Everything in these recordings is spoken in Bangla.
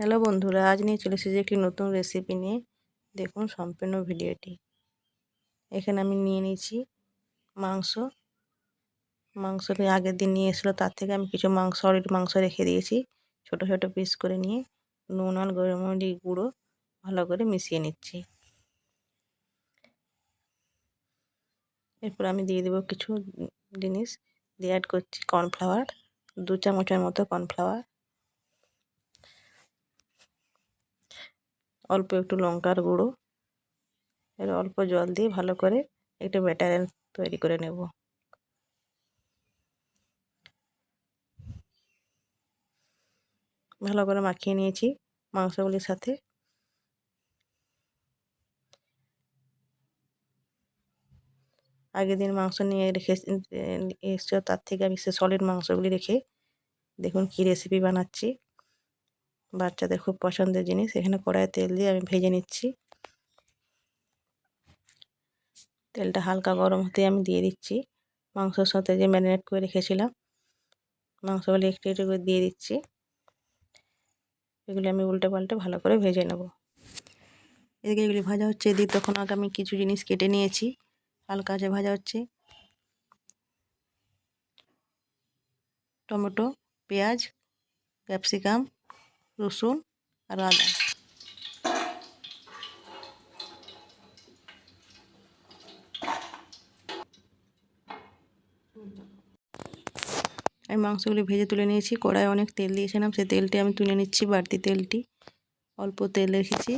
হ্যালো বন্ধুরা, আজ নিয়ে চলে এসেছি একটি নতুন রেসিপি নিয়ে। দেখুন সম্পূর্ণ ভিডিওটি। এখানে আমি নিয়ে নিয়েছি মাংস। মাংসটি আগের দিন নিয়ে এসেছিল, তার থেকে আমি কিছু মাংস অলরেডি মাংস রেখে দিয়েছি। ছোট ছোট পিস করে নিয়ে নুন আর গোলমরিচ গুঁড়ো ভালো করে মিশিয়ে নিচ্ছি। এরপর আমি দিয়ে দেবো কিছু জিনিস, দিয়ে অ্যাড করছি কর্নফ্লাওয়ার দু চামচের মতো কর্নফ্লাওয়ার অল্প একটু লঙ্কার গুঁড়ো, এর অল্প জল দিয়ে ভালো করে একটু ব্যাটার তৈরি করে নেব। ভালো করে মাখিয়ে নিয়েছি মাংসগুলির সাথে। আগের দিন মাংস নিয়ে রেখে এসছো, তার থেকে আমি সে সলিড মাংসগুলি রেখে দেখুন কি রেসিপি বানাচ্ছি। বাচ্চাদের খুব পছন্দের জিনিস। এখানে কড়াইয়ে তেল দিয়ে আমি ভেজে নিচ্ছি। তেলটা হালকা গরম হতে আমি দিয়ে দিচ্ছি। মাংসর সাথে যে ম্যারিনেট করে রেখেছিলাম, মাংসগুলি একটু একটু করে দিয়ে দিচ্ছি। এগুলি আমি উল্টে পাল্টে ভালো করে ভেজে নেব। এদিকে এগুলি ভাজা হচ্ছে, এদিকে তখন আগে আমি কিছু জিনিস কেটে নিয়েছি। হালকা যে ভাজা হচ্ছে, টমেটো, পেঁয়াজ, ক্যাপসিকাম রসুন আর আদা। আমি মাংসগুলি ভেজে তুলে নিয়েছি। কড়াই অনেক তেল দিয়েছিলাম। সেই তেলটি আমি তুলে নিচ্ছি, বাড়তি তেলটি। অল্প তেল রেখেছি।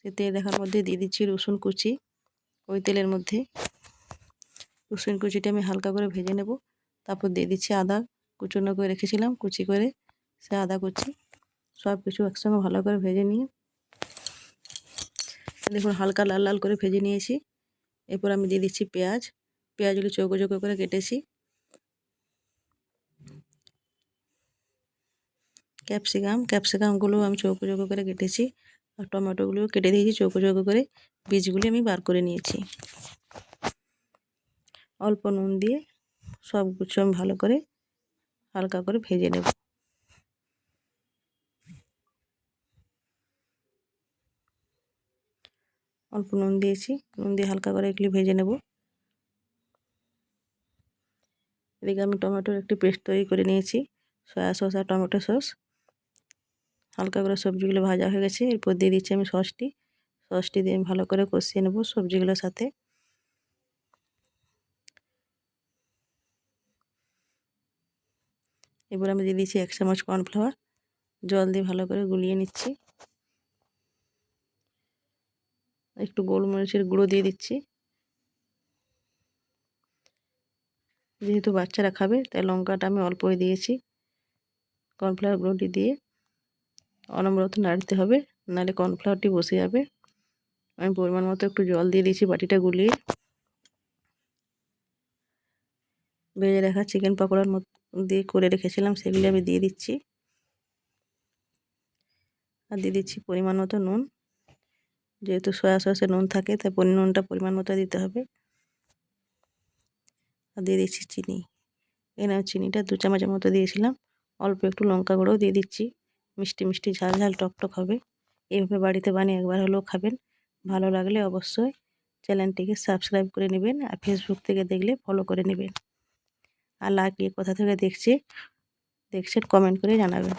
সে তেল দেখার মধ্যে দিয়ে দিচ্ছি রসুন কুচি ওই তেলের মধ্যে। রসুন কুচিটা আমি হালকা করে ভেজে নেব। তারপর দিয়ে দিচ্ছি আদা। কুচুনো করে রেখেছিলাম। কুচি করে সে আদা কুচি সব কিছু একসঙ্গে ভালো করে ভেজে নিয়ে, দেখুন হালকা লাল লাল করে ভেজে নিয়েছি। এরপর আমি দিয়ে দিচ্ছি পেঁয়াজ। পেঁয়াজগুলি চৌকো চৌকো করে কেটেছি। ক্যাপসিকাম, ক্যাপসিকামগুলো আমি চৌকো চৌকো করে কেটেছি আর টমেটোগুলোও কেটে দিয়েছি চৌকো চৌকো করে। বীজগুলি আমি বার করে নিয়েছি। অল্প নুন দিয়ে সব কিছু আমি ভালো করে হালকা করে ভেজে নেব। অল্প নুন দিয়েছি। নুন দিয়ে হালকা করে এগুলি ভেজে নেব। এদিকে আমি টমেটোর একটি পেস্ট তৈরি করে নিয়েছি। সয়া সস আর টমেটো সস। হালকা করে সবজিগুলো ভাজা হয়ে গেছে। এরপর দিয়ে দিচ্ছি আমি সসটি। সসটি দিয়ে আমি ভালো করে কষিয়ে নেব সবজিগুলোর সাথে। এবার আমি দিয়ে দিচ্ছি এক চামচ কর্নফ্লাওয়ার। জল দিয়ে ভালো করে গুলিয়ে নিচ্ছি। একটু গোলমরিচের গুঁড়ো দিয়ে দিচ্ছি। যেহেতু বাচ্চারা খাবে, তাই লঙ্কাটা আমি অল্পই দিয়েছি। কর্নফ্লাওয়ার গুঁড়োটি দিয়ে অনবরত নাড়তে হবে, নাহলে কর্নফ্লাওয়ারটি বসে যাবে। আমি পরিমাণ মতো একটু জল দিয়ে দিয়েছি বাটিটা গুলিয়ে। ভেজে রাখা চিকেন পকোড়ার মতো দিয়ে করে রেখেছিলাম, সেগুলি আমি দিয়ে দিচ্ছি। আর দিয়ে দিচ্ছি পরিমাণ মতো নুন। যেহেতু সয়া সসে নুন থাকে, তাই নুনটা পরিমাণ মতো দিতে হবে। আর দিয়ে দিচ্ছি চিনি। এখানে চিনিটা, দু চামচের মতো দিয়েছিলাম। অল্প একটু লঙ্কা গুঁড়োও দিয়ে দিচ্ছি। মিষ্টি মিষ্টি ঝাল ঝাল টক টক হবে। এইভাবে বাড়িতে বানিয়ে একবার হলেও খাবেন। ভালো লাগলে অবশ্যই চ্যানেলটিকে সাবস্ক্রাইব করে নেবেন আর ফেসবুক থেকে দেখলে ফলো করে নেবেন। আর লাগিয়ে কোথা থেকে দেখছে, দেখছেন কমেন্ট করে জানাবেন।